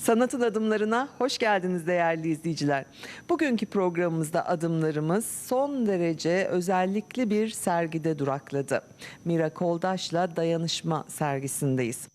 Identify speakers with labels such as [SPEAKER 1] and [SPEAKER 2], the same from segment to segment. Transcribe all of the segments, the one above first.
[SPEAKER 1] Sanatın adımlarına hoş geldiniz değerli izleyiciler. Bugünkü programımızda adımlarımız son derece özellikli bir sergide durakladı. Mira Koldaş'la Dayanışma sergisindeyiz.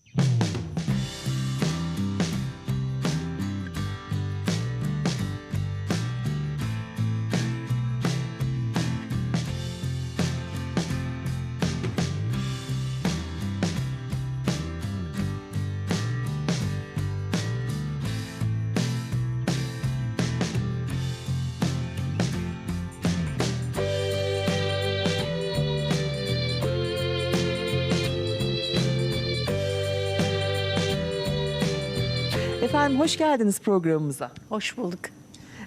[SPEAKER 1] Hoş geldiniz programımıza.
[SPEAKER 2] Hoş bulduk.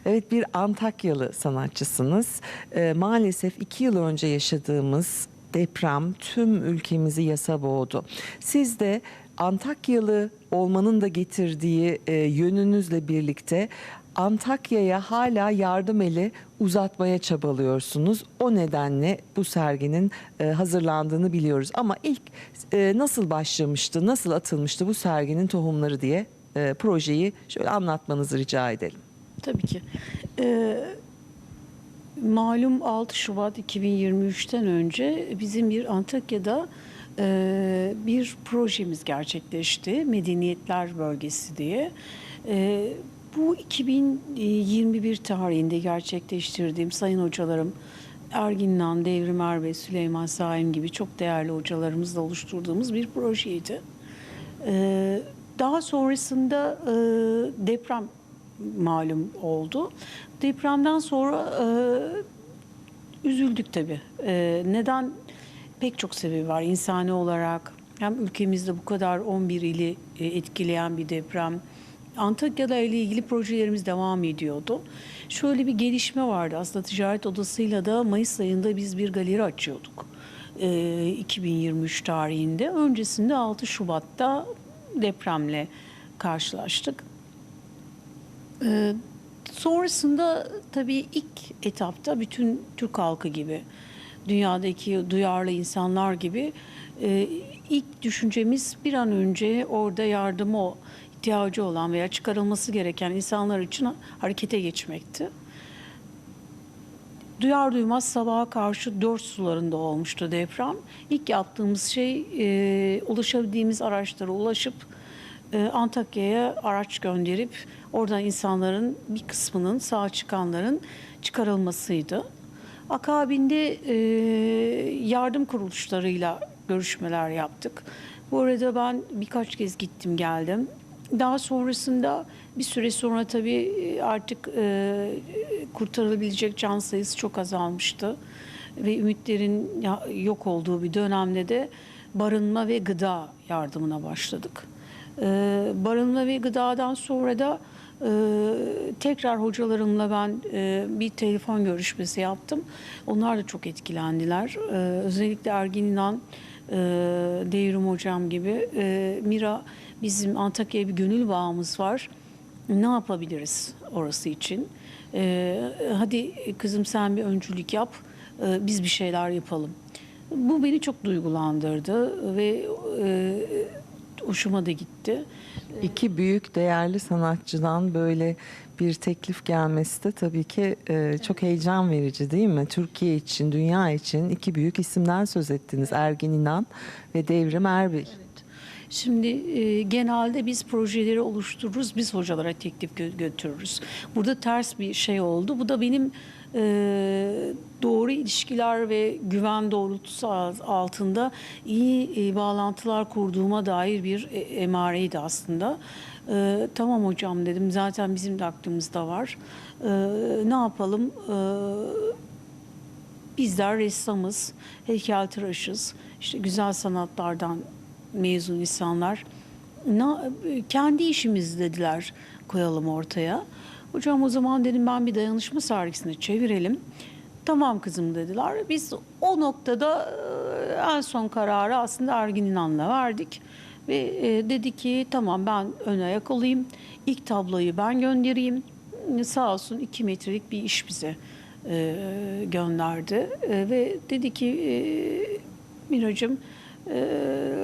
[SPEAKER 1] Evet bir Antakyalı sanatçısınız. Ee, maalesef iki yıl önce yaşadığımız deprem tüm ülkemizi yasa boğdu. Siz de Antakyalı olmanın da getirdiği e, yönünüzle birlikte Antakya'ya hala yardım eli uzatmaya çabalıyorsunuz. O nedenle bu serginin e, hazırlandığını biliyoruz. Ama ilk e, nasıl başlamıştı, nasıl atılmıştı bu serginin tohumları diye e, projeyi şöyle anlatmanızı rica edelim.
[SPEAKER 2] Tabii ki. Ee, malum 6 Şubat 2023'ten önce bizim bir Antakya'da e, bir projemiz gerçekleşti. Medeniyetler Bölgesi diye. E, bu 2021 tarihinde gerçekleştirdiğim sayın hocalarım Ergin Nan, Devrim Er ve Süleyman Saim gibi çok değerli hocalarımızla oluşturduğumuz bir projeydi. Ee, daha sonrasında e, deprem malum oldu. Depremden sonra e, üzüldük tabii. E, neden? Pek çok sebebi var insani olarak. Hem ülkemizde bu kadar 11 ili e, etkileyen bir deprem. Antakya'da ile ilgili projelerimiz devam ediyordu. Şöyle bir gelişme vardı. Aslında ticaret odasıyla da Mayıs ayında biz bir galeri açıyorduk. E, 2023 tarihinde. Öncesinde 6 Şubat'ta depremle karşılaştık. Ee, sonrasında tabii ilk etapta bütün Türk halkı gibi, dünyadaki duyarlı insanlar gibi e, ilk düşüncemiz bir an önce orada yardıma ihtiyacı olan veya çıkarılması gereken insanlar için harekete geçmekti. Duyar duymaz sabaha karşı dört sularında olmuştu deprem. İlk yaptığımız şey e, ulaşabildiğimiz araçlara ulaşıp e, Antakya'ya araç gönderip oradan insanların bir kısmının sağ çıkanların çıkarılmasıydı. Akabinde e, yardım kuruluşlarıyla görüşmeler yaptık. Bu arada ben birkaç kez gittim geldim. Daha sonrasında bir süre sonra tabii e, artık e, kurtarılabilecek can sayısı çok azalmıştı. Ve ümitlerin yok olduğu bir dönemde de barınma ve gıda yardımına başladık. E, barınma ve gıdadan sonra da e, tekrar hocalarımla ben e, bir telefon görüşmesi yaptım. Onlar da çok etkilendiler. E, özellikle Ergin İnan, e, Devrim Hocam gibi. E, Mira bizim Antakya'ya bir gönül bağımız var. Ne yapabiliriz orası için? E, hadi kızım sen bir öncülük yap, e, biz bir şeyler yapalım. Bu beni çok duygulandırdı ve e, hoşuma da gitti.
[SPEAKER 1] İki büyük değerli sanatçıdan böyle bir teklif gelmesi de tabii ki e, çok heyecan verici değil mi? Türkiye için, dünya için iki büyük isimden söz ettiniz. Ergin İnan ve Devrim Erbil.
[SPEAKER 2] Şimdi e, genelde biz projeleri oluştururuz, biz hocalara teklif gö- götürürüz. Burada ters bir şey oldu. Bu da benim e, doğru ilişkiler ve güven doğrultusu al- altında iyi e, bağlantılar kurduğuma dair bir e, emareydi aslında. E, tamam hocam dedim zaten bizim de aklımızda var. E, ne yapalım? E, Bizler ressamız, heykeltıraşız, işte güzel sanatlardan mezun insanlar. Na, kendi işimiz dediler koyalım ortaya. Hocam o zaman dedim ben bir dayanışma sergisine çevirelim. Tamam kızım dediler. Biz o noktada en son kararı aslında Ergin İnan'la verdik. Ve dedi ki tamam ben ön ayak olayım. İlk tabloyu ben göndereyim. Sağ olsun iki metrelik bir iş bize gönderdi. Ve dedi ki e, Miracığım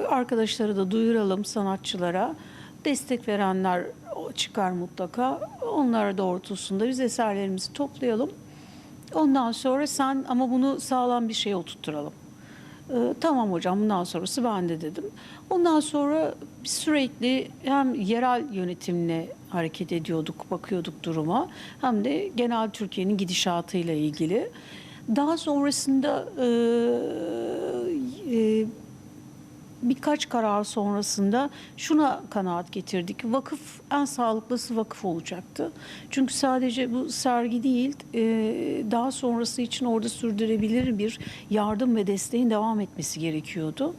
[SPEAKER 2] arkadaşları da duyuralım sanatçılara. Destek verenler çıkar mutlaka. Onlar doğrultusunda biz eserlerimizi toplayalım. Ondan sonra sen ama bunu sağlam bir şeye oturtturalım. Ee, tamam hocam bundan sonrası bende dedim. Ondan sonra sürekli hem yerel yönetimle hareket ediyorduk, bakıyorduk duruma hem de genel Türkiye'nin gidişatıyla ilgili. Daha sonrasında e, e, birkaç karar sonrasında şuna kanaat getirdik. Vakıf en sağlıklısı vakıf olacaktı. Çünkü sadece bu sergi değil, e, daha sonrası için orada sürdürebilir bir yardım ve desteğin devam etmesi gerekiyordu.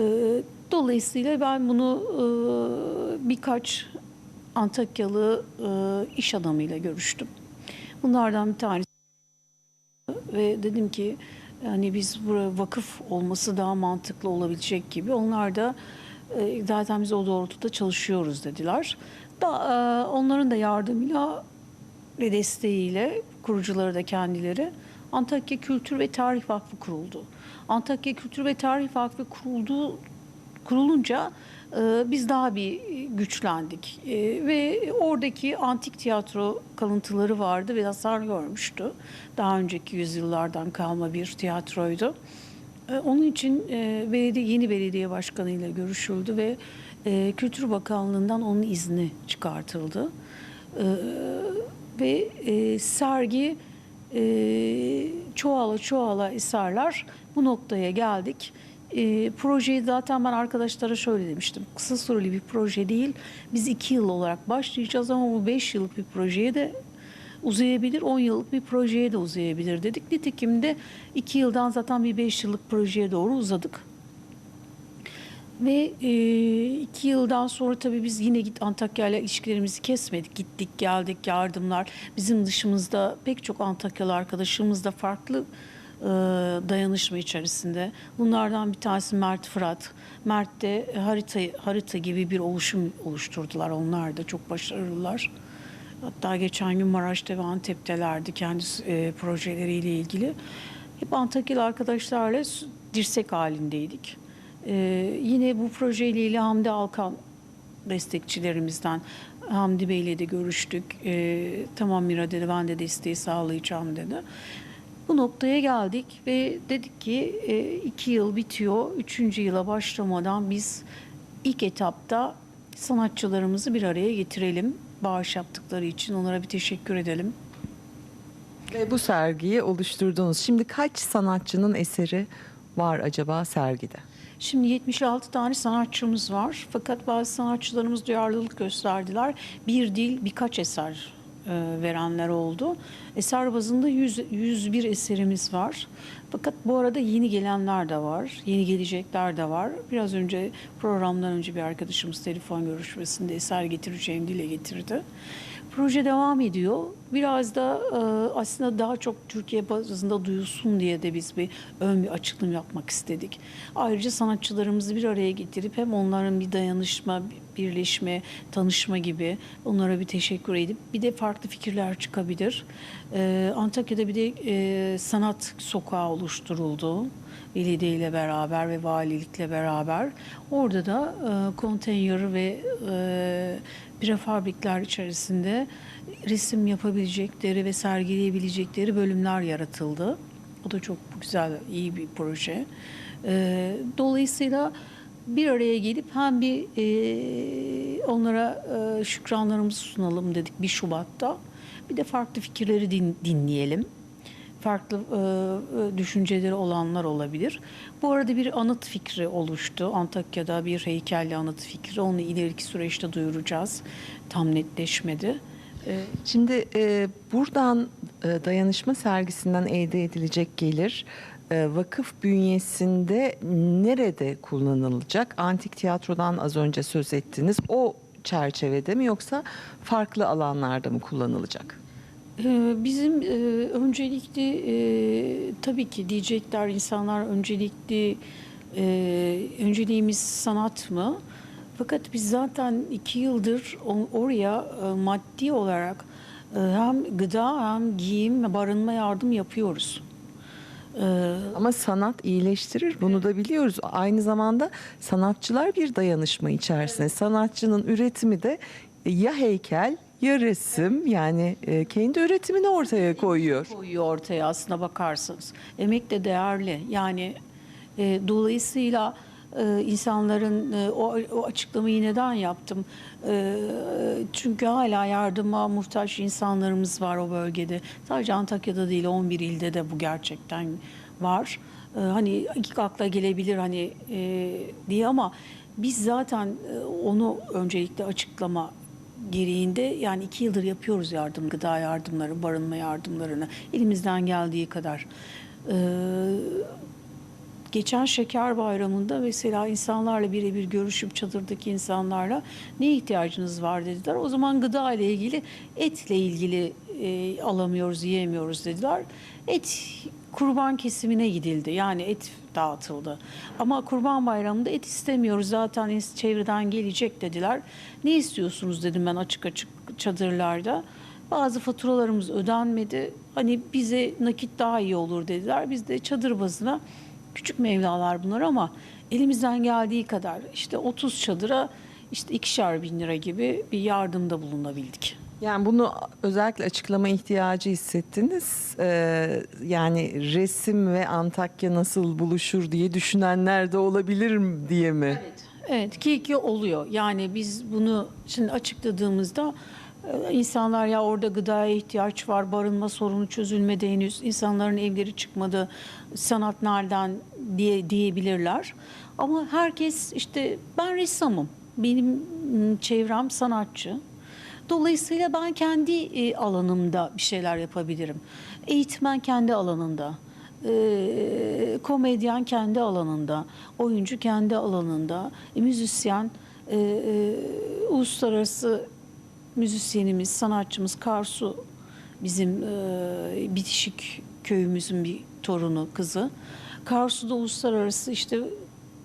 [SPEAKER 2] E, Dolayısıyla ben bunu e, birkaç Antakyalı iş adamıyla görüştüm. Bunlardan bir tanesi ve dedim ki yani biz buraya vakıf olması daha mantıklı olabilecek gibi. Onlar da e, zaten biz o doğrultuda çalışıyoruz dediler. Da, e, onların da yardımıyla ve desteğiyle kurucuları da kendileri Antakya Kültür ve Tarih Vakfı kuruldu. Antakya Kültür ve Tarih Vakfı kuruldu kurulunca biz daha bir güçlendik E, ve oradaki antik tiyatro kalıntıları vardı ve hasar görmüştü. Daha önceki yüzyıllardan kalma bir tiyatroydu. E, Onun için e, belediye, yeni belediye başkanıyla görüşüldü ve e, Kültür Bakanlığı'ndan onun izni çıkartıldı. Ve e, sergi çoğala çoğala eserler bu noktaya geldik. E, projeyi zaten ben arkadaşlara şöyle demiştim. Kısa süreli bir proje değil. Biz iki yıl olarak başlayacağız ama bu beş yıllık bir projeye de uzayabilir, 10 yıllık bir projeye de uzayabilir dedik. Nitekim de 2 yıldan zaten bir 5 yıllık projeye doğru uzadık. Ve e, iki yıldan sonra tabii biz yine git Antakya ile ilişkilerimizi kesmedik. Gittik, geldik, yardımlar. Bizim dışımızda pek çok Antakyalı arkadaşımız da farklı dayanışma içerisinde. Bunlardan bir tanesi Mert Fırat. Mert de harita, harita gibi bir oluşum oluşturdular. Onlar da çok başarılılar. Hatta geçen gün Maraş'ta ve Antep'telerdi kendi e, projeleriyle ilgili. Hep Antakyalı arkadaşlarla dirsek halindeydik. E, yine bu projeyle ilgili Hamdi Alkan destekçilerimizden Hamdi Bey'le de görüştük. E, tamam Mira dedi ben de desteği sağlayacağım dedi. Bu noktaya geldik ve dedik ki e, iki yıl bitiyor. Üçüncü yıla başlamadan biz ilk etapta sanatçılarımızı bir araya getirelim. Bağış yaptıkları için onlara bir teşekkür edelim.
[SPEAKER 1] Ve bu sergiyi oluşturdunuz. Şimdi kaç sanatçının eseri var acaba sergide?
[SPEAKER 2] Şimdi 76 tane sanatçımız var. Fakat bazı sanatçılarımız duyarlılık gösterdiler. Bir değil birkaç eser verenler oldu. Eser bazında 100, 101 eserimiz var. Fakat bu arada yeni gelenler de var. Yeni gelecekler de var. Biraz önce programdan önce bir arkadaşımız telefon görüşmesinde eser getireceğini dile getirdi. Proje devam ediyor. Biraz da e, aslında daha çok Türkiye bazında duyulsun diye de biz bir ön bir açıklım yapmak istedik. Ayrıca sanatçılarımızı bir araya getirip hem onların bir dayanışma, bir birleşme, tanışma gibi onlara bir teşekkür edip bir de farklı fikirler çıkabilir. E, Antakya'da bir de e, sanat sokağı oluşturuldu. Belediye ile beraber ve valilikle beraber. Orada da e, konteyner ve e, prefabrikler içerisinde resim yapabilecekleri ve sergileyebilecekleri bölümler yaratıldı. O da çok güzel, iyi bir proje. E, dolayısıyla bir araya gelip hem bir e, onlara e, şükranlarımızı sunalım dedik bir Şubat'ta. Bir de farklı fikirleri din, dinleyelim farklı e, e, düşünceleri olanlar olabilir. Bu arada bir anıt fikri oluştu. Antakya'da bir heykelli anıt fikri. Onu ileriki süreçte duyuracağız. Tam netleşmedi. E,
[SPEAKER 1] Şimdi e, buradan e, dayanışma sergisinden elde edilecek gelir e, vakıf bünyesinde nerede kullanılacak? Antik tiyatrodan az önce söz ettiniz. O çerçevede mi yoksa farklı alanlarda mı kullanılacak?
[SPEAKER 2] Ee, Bizim e, öncelikli e, tabii ki diyecekler insanlar öncelikli e, önceliğimiz sanat mı? Fakat biz zaten iki yıldır oraya maddi olarak hem gıda hem giyim barınma yardım yapıyoruz. Ee,
[SPEAKER 1] Ama sanat iyileştirir. Bunu da biliyoruz. Aynı zamanda sanatçılar bir dayanışma içerisinde. Sanatçının üretimi de ya heykel ya resim yani e, kendi üretimini ortaya koyuyor.
[SPEAKER 2] koyuyor ortaya aslına bakarsanız. Emek de değerli. Yani e, dolayısıyla e, insanların e, o, o açıklamayı neden yaptım? E, çünkü hala yardıma muhtaç insanlarımız var o bölgede. Sadece Antakya'da değil 11 ilde de bu gerçekten var. E, hani ilk akla gelebilir hani e, diye ama biz zaten e, onu öncelikle açıklama gereğinde yani iki yıldır yapıyoruz yardım, gıda yardımları, barınma yardımlarını elimizden geldiği kadar. Ee, geçen şeker bayramında mesela insanlarla birebir görüşüp çadırdaki insanlarla ne ihtiyacınız var dediler. O zaman gıda ile ilgili etle ilgili e, alamıyoruz, yiyemiyoruz dediler. Et kurban kesimine gidildi. Yani et dağıtıldı. Ama kurban bayramında et istemiyoruz. Zaten çevreden gelecek dediler. Ne istiyorsunuz dedim ben açık açık çadırlarda. Bazı faturalarımız ödenmedi. Hani bize nakit daha iyi olur dediler. Biz de çadır bazına küçük mevlalar bunlar ama elimizden geldiği kadar işte 30 çadıra işte ikişer bin lira gibi bir yardımda bulunabildik.
[SPEAKER 1] Yani bunu özellikle açıklama ihtiyacı hissettiniz. Ee, yani resim ve Antakya nasıl buluşur diye düşünenler de olabilir mi diye mi?
[SPEAKER 2] Evet. Evet ki ki oluyor. Yani biz bunu şimdi açıkladığımızda e, insanlar ya orada gıdaya ihtiyaç var, barınma sorunu çözülmedi henüz, insanların evleri çıkmadı, sanat nereden diye diyebilirler. Ama herkes işte ben ressamım, benim çevrem sanatçı. Dolayısıyla ben kendi e, alanımda bir şeyler yapabilirim. Eğitmen kendi alanında e, komedyen kendi alanında, oyuncu kendi alanında, e, müzisyen, e, e, uluslararası müzisyenimiz, sanatçımız Karsu bizim e, bitişik köyümüzün bir torunu, kızı. Karsu da uluslararası işte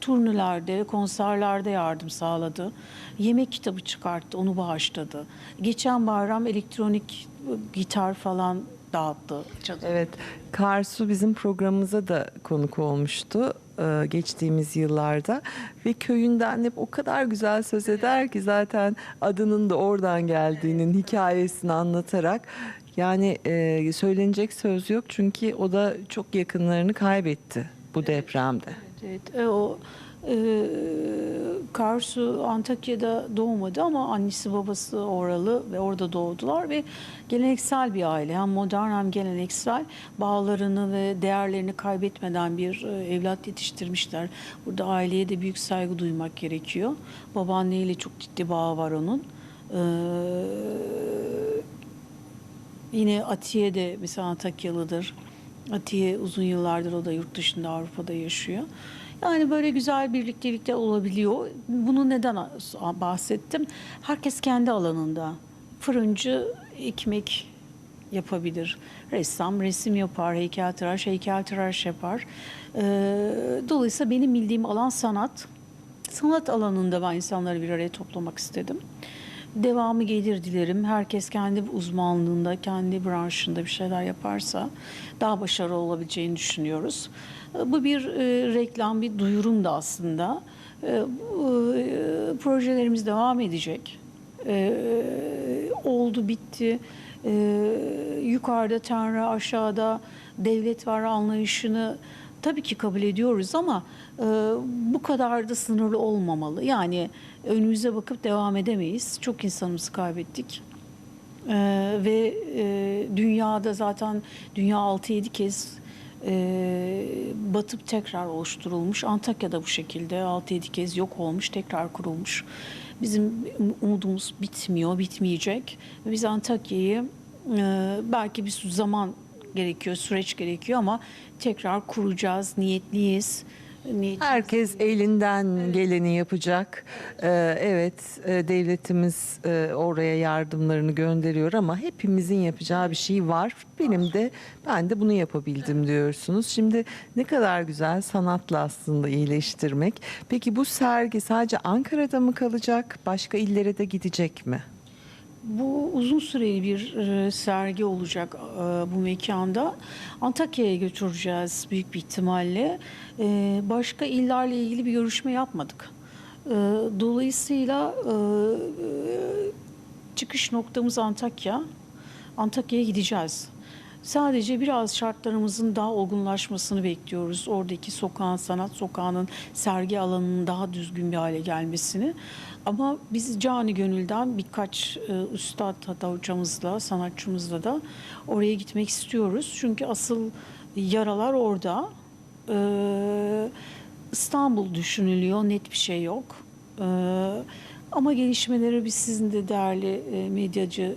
[SPEAKER 2] turnelerde, konserlerde yardım sağladı. Yemek kitabı çıkarttı, onu bağışladı. Geçen bayram elektronik gitar falan dağıttı. çadır.
[SPEAKER 1] Evet, Karsu bizim programımıza da konuk olmuştu e, geçtiğimiz yıllarda ve köyünden hep o kadar güzel söz eder ki zaten adının da oradan geldiğinin hikayesini anlatarak yani e, söylenecek söz yok çünkü o da çok yakınlarını kaybetti bu depremde.
[SPEAKER 2] Evet, e, o e, Karsu Antakya'da doğmadı ama annesi babası oralı ve orada doğdular ve geleneksel bir aile. Hem modern hem geleneksel bağlarını ve değerlerini kaybetmeden bir e, evlat yetiştirmişler. Burada aileye de büyük saygı duymak gerekiyor. Babaanneyle çok ciddi bağı var onun. E, Yine Atiye de mesela Antakyalıdır. Atiye uzun yıllardır o da yurt dışında Avrupa'da yaşıyor. Yani böyle güzel birliktelikte olabiliyor. Bunu neden bahsettim? Herkes kendi alanında. Fırıncı ekmek yapabilir. Ressam resim yapar, heykeltıraş heykeltıraş yapar. Ee, dolayısıyla benim bildiğim alan sanat. Sanat alanında ben insanları bir araya toplamak istedim. Devamı gelir dilerim. Herkes kendi uzmanlığında, kendi branşında bir şeyler yaparsa daha başarılı olabileceğini düşünüyoruz. Bu bir e, reklam, bir duyurum da aslında. E, e, projelerimiz devam edecek. E, oldu, bitti. E, yukarıda Tanrı, aşağıda devlet var anlayışını tabii ki kabul ediyoruz ama e, bu kadar da sınırlı olmamalı. Yani önümüze bakıp devam edemeyiz. Çok insanımızı kaybettik. E, ve e, dünyada zaten dünya 6-7 kez e, batıp tekrar oluşturulmuş. Antakya'da bu şekilde 6-7 kez yok olmuş, tekrar kurulmuş. Bizim umudumuz bitmiyor, bitmeyecek. Biz Antakya'yı e, belki bir zaman gerekiyor, süreç gerekiyor ama tekrar kuracağız, niyetliyiz. Niyet-
[SPEAKER 1] Herkes elinden geleni yapacak. Ee, evet, e, devletimiz e, oraya yardımlarını gönderiyor ama hepimizin yapacağı bir şey var. Benim de ben de bunu yapabildim diyorsunuz. Şimdi ne kadar güzel sanatla aslında iyileştirmek. Peki bu sergi sadece Ankara'da mı kalacak? Başka illere de gidecek mi?
[SPEAKER 2] Bu uzun süreli bir e, sergi olacak e, bu mekanda. Antakya'ya götüreceğiz büyük bir ihtimalle. E, başka illerle ilgili bir görüşme yapmadık. Dolayısıyla çıkış noktamız Antakya. Antakya'ya gideceğiz. Sadece biraz şartlarımızın daha olgunlaşmasını bekliyoruz. Oradaki sokağın, sanat sokağının sergi alanının daha düzgün bir hale gelmesini. Ama biz cani gönülden birkaç e, üstad hatta hocamızla, sanatçımızla da oraya gitmek istiyoruz. Çünkü asıl yaralar orada. Ee, İstanbul düşünülüyor, net bir şey yok. Ee, ama gelişmeleri biz sizin de değerli e, medyacı,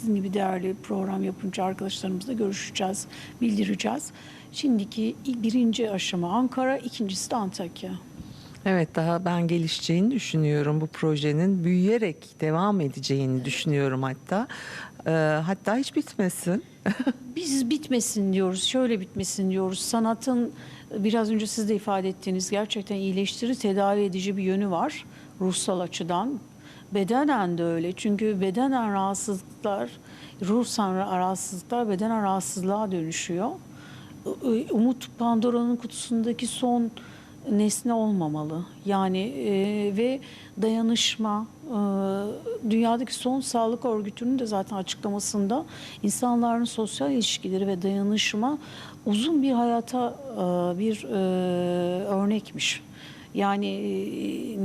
[SPEAKER 2] sizin gibi değerli program yapımcı arkadaşlarımızla görüşeceğiz, bildireceğiz. Şimdiki birinci aşama Ankara, ikincisi de Antakya.
[SPEAKER 1] Evet daha ben gelişeceğini düşünüyorum bu projenin büyüyerek devam edeceğini düşünüyorum hatta Ee, hatta hiç bitmesin.
[SPEAKER 2] Biz bitmesin diyoruz, şöyle bitmesin diyoruz. Sanatın biraz önce siz de ifade ettiğiniz gerçekten iyileştirici, tedavi edici bir yönü var ruhsal açıdan. Bedenen de öyle. Çünkü bedenen rahatsızlıklar, ruhsal rahatsızlıklar bedenen rahatsızlığa dönüşüyor. Umut Pandora'nın kutusundaki son nesne olmamalı. Yani e, ve dayanışma e, dünyadaki son sağlık örgütünün de zaten açıklamasında insanların sosyal ilişkileri ve dayanışma uzun bir hayata e, bir e, örnekmiş. Yani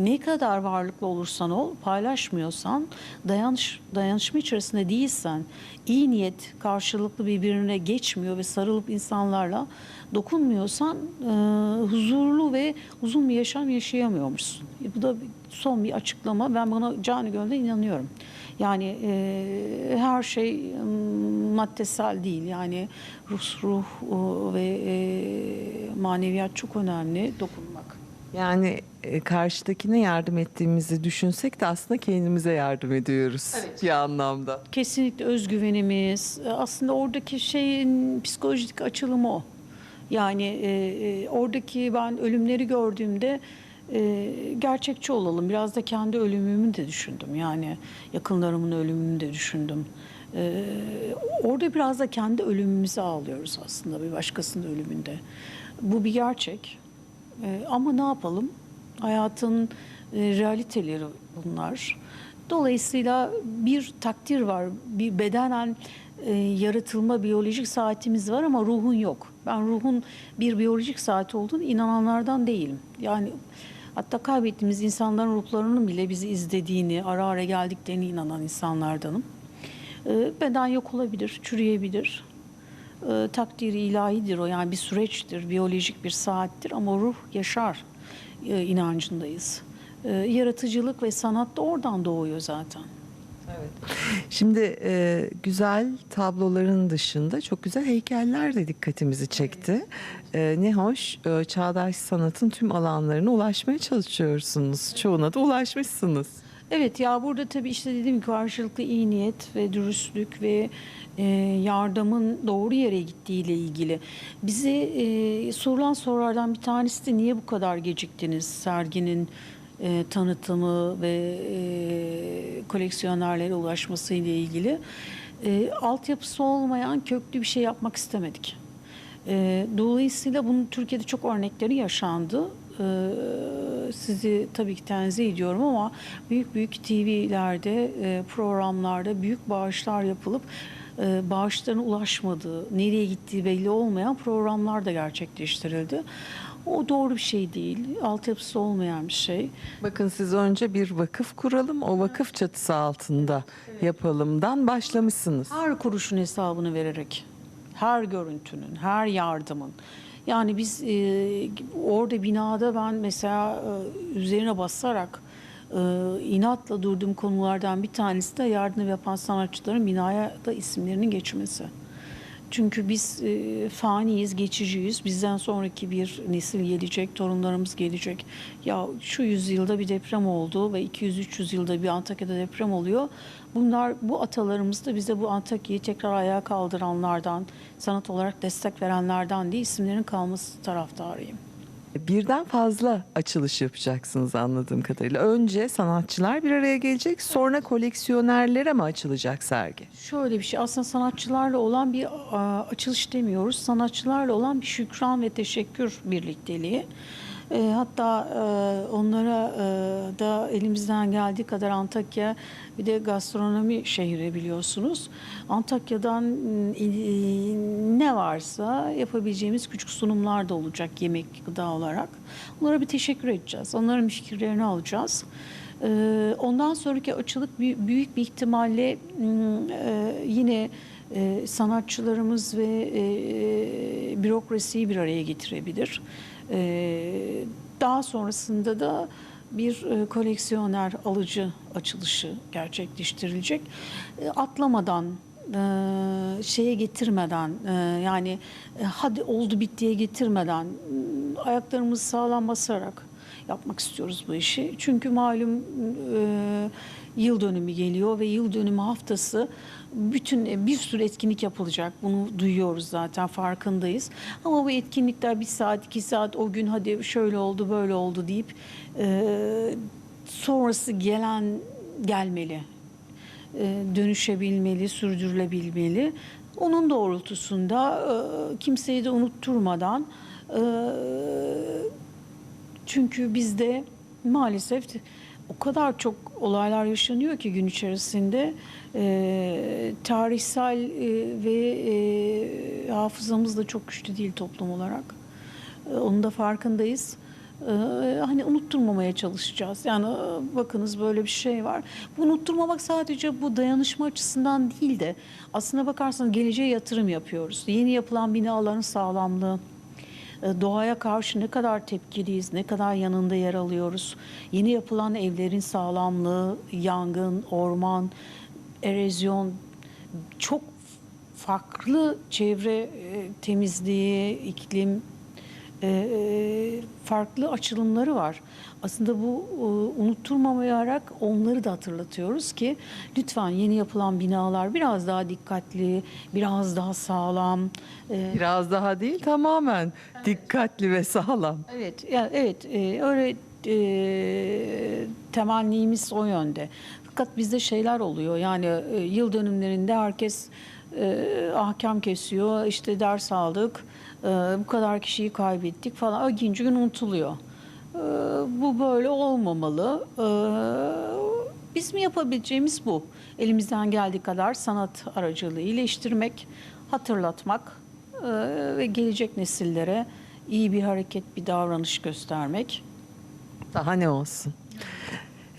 [SPEAKER 2] ne kadar varlıklı olursan ol, paylaşmıyorsan, dayanış, dayanışma içerisinde değilsen, iyi niyet karşılıklı birbirine geçmiyor ve sarılıp insanlarla dokunmuyorsan e, huzurlu ve uzun bir yaşam yaşayamıyormuşsun. E, bu da son bir açıklama. Ben buna canı gönülden inanıyorum. Yani e, her şey maddesel değil. Yani ruh, ruh e, ve e, maneviyat çok önemli. Dokunmak.
[SPEAKER 1] Yani e, karşıdakine yardım ettiğimizi düşünsek de aslında kendimize yardım ediyoruz bir anlamda.
[SPEAKER 2] Kesinlikle özgüvenimiz. e, Aslında oradaki şeyin psikolojik açılımı o. Yani e, e, oradaki ben ölümleri gördüğümde e, gerçekçi olalım. Biraz da kendi ölümümü de düşündüm. Yani yakınlarımın ölümünü de düşündüm. E, orada biraz da kendi ölümümüzü ağlıyoruz aslında bir başkasının ölümünde. Bu bir gerçek. E, ama ne yapalım? Hayatın e, realiteleri bunlar. Dolayısıyla bir takdir var. Bir bedenen e, yaratılma biyolojik saatimiz var ama ruhun yok. Ben ruhun bir biyolojik saati olduğunu inananlardan değilim. Yani hatta kaybettiğimiz insanların ruhlarının bile bizi izlediğini, ara ara geldiklerini inanan insanlardanım. E, beden yok olabilir, çürüyebilir. E, takdiri ilahidir o yani bir süreçtir, biyolojik bir saattir ama ruh yaşar e, inancındayız. E, yaratıcılık ve sanat da oradan doğuyor zaten.
[SPEAKER 1] Şimdi e, güzel tabloların dışında çok güzel heykeller de dikkatimizi çekti. E, ne hoş e, çağdaş sanatın tüm alanlarına ulaşmaya çalışıyorsunuz. Çoğuna da ulaşmışsınız.
[SPEAKER 2] Evet ya burada tabii işte dediğim gibi karşılıklı iyi niyet ve dürüstlük ve yardımın doğru yere gittiği ile ilgili. Bize e, sorulan sorulardan bir tanesi de niye bu kadar geciktiniz serginin e, tanıtımı ve e, koleksiyonerlere ulaşması ile ilgili. E, altyapısı olmayan köklü bir şey yapmak istemedik. E, dolayısıyla bunun Türkiye'de çok örnekleri yaşandı. E, sizi tabii ki tenzih ediyorum ama büyük büyük TV'lerde, e, programlarda büyük bağışlar yapılıp e, bağışların ulaşmadığı, nereye gittiği belli olmayan programlar da gerçekleştirildi. O doğru bir şey değil, altyapısı olmayan bir şey.
[SPEAKER 1] Bakın siz önce bir vakıf kuralım, o vakıf çatısı altında yapalımdan başlamışsınız.
[SPEAKER 2] Her kuruşun hesabını vererek, her görüntünün, her yardımın. Yani biz e, orada binada ben mesela e, üzerine basarak inatla durduğum konulardan bir tanesi de yardım yapan sanatçıların binaya da isimlerinin geçmesi. Çünkü biz e, faniyiz, geçiciyiz. Bizden sonraki bir nesil gelecek, torunlarımız gelecek. Ya şu yüzyılda bir deprem oldu ve 200-300 yılda bir Antakya'da deprem oluyor. Bunlar bu atalarımız da bize bu Antakya'yı tekrar ayağa kaldıranlardan, sanat olarak destek verenlerden değil, isimlerin kalması taraftarıyım.
[SPEAKER 1] Birden fazla açılış yapacaksınız anladığım kadarıyla. Önce sanatçılar bir araya gelecek, sonra koleksiyonerlere mi açılacak sergi?
[SPEAKER 2] Şöyle bir şey aslında sanatçılarla olan bir açılış demiyoruz. Sanatçılarla olan bir şükran ve teşekkür birlikteliği. E, hatta e, onlara e, da elimizden geldiği kadar Antakya bir de gastronomi şehri biliyorsunuz. Antakya'dan e, ne varsa yapabileceğimiz küçük sunumlar da olacak yemek gıda olarak. Onlara bir teşekkür edeceğiz. Onların fikirlerini alacağız. E, ondan sonraki açılık büy- büyük bir ihtimalle e, yine e, sanatçılarımız ve bürokrasiyi bir araya getirebilir. E, daha sonrasında da bir e, koleksiyoner alıcı açılışı gerçekleştirilecek. E, atlamadan e, şeye getirmeden yani hadi oldu bittiye getirmeden m, ayaklarımızı sağlam basarak yapmak istiyoruz bu işi. Çünkü malum yıl dönümü geliyor ve yıl dönümü haftası bütün bir sürü etkinlik yapılacak. Bunu duyuyoruz zaten farkındayız. Ama bu etkinlikler bir saat iki saat o gün hadi şöyle oldu böyle oldu deyip e, sonrası gelen gelmeli. E, dönüşebilmeli, sürdürülebilmeli. Onun doğrultusunda e, kimseyi de unutturmadan e, çünkü bizde maalesef o kadar çok olaylar yaşanıyor ki gün içerisinde e, tarihsel e, ve e, hafızamız da çok güçlü değil toplum olarak. E, onun da farkındayız. E, hani unutturmamaya çalışacağız. Yani e, bakınız böyle bir şey var. Bu unutturmamak sadece bu dayanışma açısından değil de aslına bakarsanız geleceğe yatırım yapıyoruz. Yeni yapılan binaların sağlamlığı, doğaya karşı ne kadar tepkiliyiz, ne kadar yanında yer alıyoruz. Yeni yapılan evlerin sağlamlığı, yangın, orman, erozyon çok farklı çevre e, temizliği, iklim e, farklı açılımları var. Aslında bu e, unutturmamayarak onları da hatırlatıyoruz ki lütfen yeni yapılan binalar biraz daha dikkatli, biraz daha sağlam. e,
[SPEAKER 1] Biraz daha değil tamamen dikkatli ve sağlam.
[SPEAKER 2] Evet, ya evet e, öyle e, temennimiz o yönde. Fakat bizde şeyler oluyor yani e, yıl dönümlerinde herkes e, ahkam kesiyor, işte ders aldık, e, bu kadar kişiyi kaybettik falan. İkinci gün unutuluyor. E, bu böyle olmamalı. E, bizim yapabileceğimiz bu. Elimizden geldiği kadar sanat aracılığı iyileştirmek, hatırlatmak e, ve gelecek nesillere iyi bir hareket, bir davranış göstermek.
[SPEAKER 1] Daha ne olsun.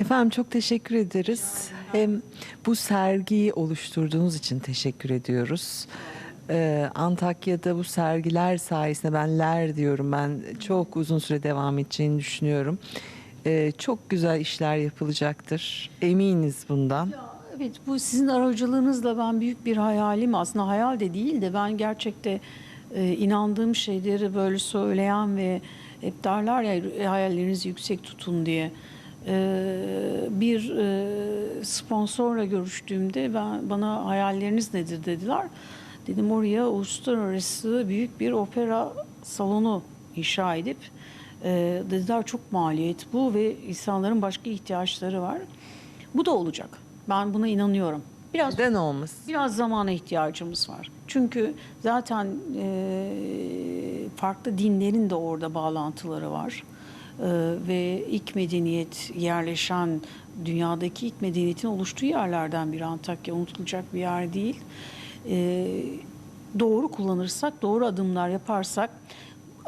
[SPEAKER 1] Efendim çok teşekkür ederiz. Hem bu sergiyi oluşturduğunuz için teşekkür ediyoruz. Ee, Antakya'da bu sergiler sayesinde ben ler diyorum ben çok uzun süre devam edeceğini düşünüyorum. Ee, çok güzel işler yapılacaktır. Eminiz bundan.
[SPEAKER 2] Evet bu sizin aracılığınızla ben büyük bir hayalim aslında hayal de değil de ben gerçekte e, inandığım şeyleri böyle söyleyen ve hep derler ya hayallerinizi yüksek tutun diye. E, bir e, sponsorla görüştüğümde ben bana hayalleriniz nedir dediler. Dedim oraya uluslararası büyük bir opera salonu inşa edip e, dediler çok maliyet bu ve insanların başka ihtiyaçları var. Bu da olacak. Ben buna inanıyorum. Biraz
[SPEAKER 1] Neden olmasın?
[SPEAKER 2] biraz zamana ihtiyacımız var. Çünkü zaten e, farklı dinlerin de orada bağlantıları var. E, ve ilk medeniyet yerleşen dünyadaki ilk medeniyetin oluştuğu yerlerden biri Antakya unutulacak bir yer değil. E, doğru kullanırsak, doğru adımlar yaparsak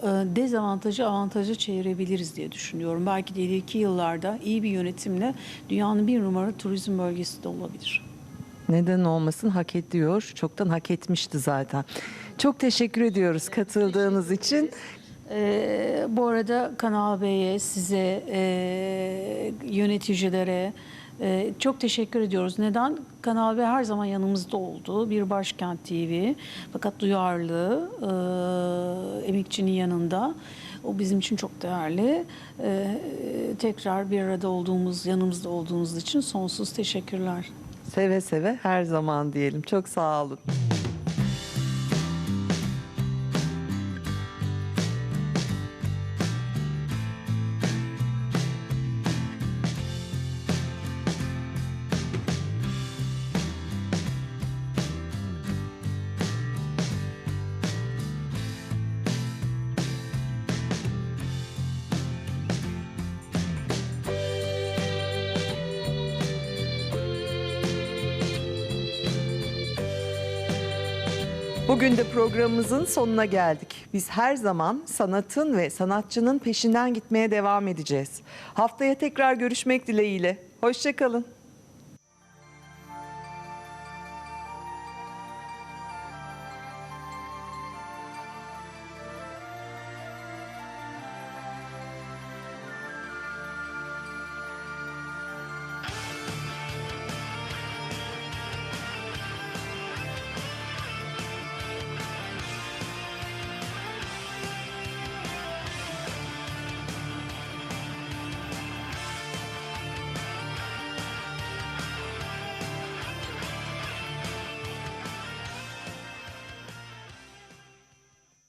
[SPEAKER 2] e, dezavantajı avantaja çevirebiliriz diye düşünüyorum. Belki de ileriki yıllarda iyi bir yönetimle dünyanın bir numara turizm bölgesi de olabilir.
[SPEAKER 1] Neden olmasın hak ediyor. Çoktan hak etmişti zaten. Çok teşekkür ediyoruz katıldığınız için.
[SPEAKER 2] Ee, bu arada Kanal B'ye, size, e, yöneticilere e, çok teşekkür ediyoruz. Neden? Kanal B her zaman yanımızda oldu. Bir Başkent TV. Fakat duyarlı, e, emekçinin yanında. O bizim için çok değerli. E, tekrar bir arada olduğumuz, yanımızda olduğunuz için sonsuz teşekkürler.
[SPEAKER 1] Seve seve her zaman diyelim. Çok sağ olun. Bugün de programımızın sonuna geldik. Biz her zaman sanatın ve sanatçının peşinden gitmeye devam edeceğiz. Haftaya tekrar görüşmek dileğiyle. Hoşçakalın.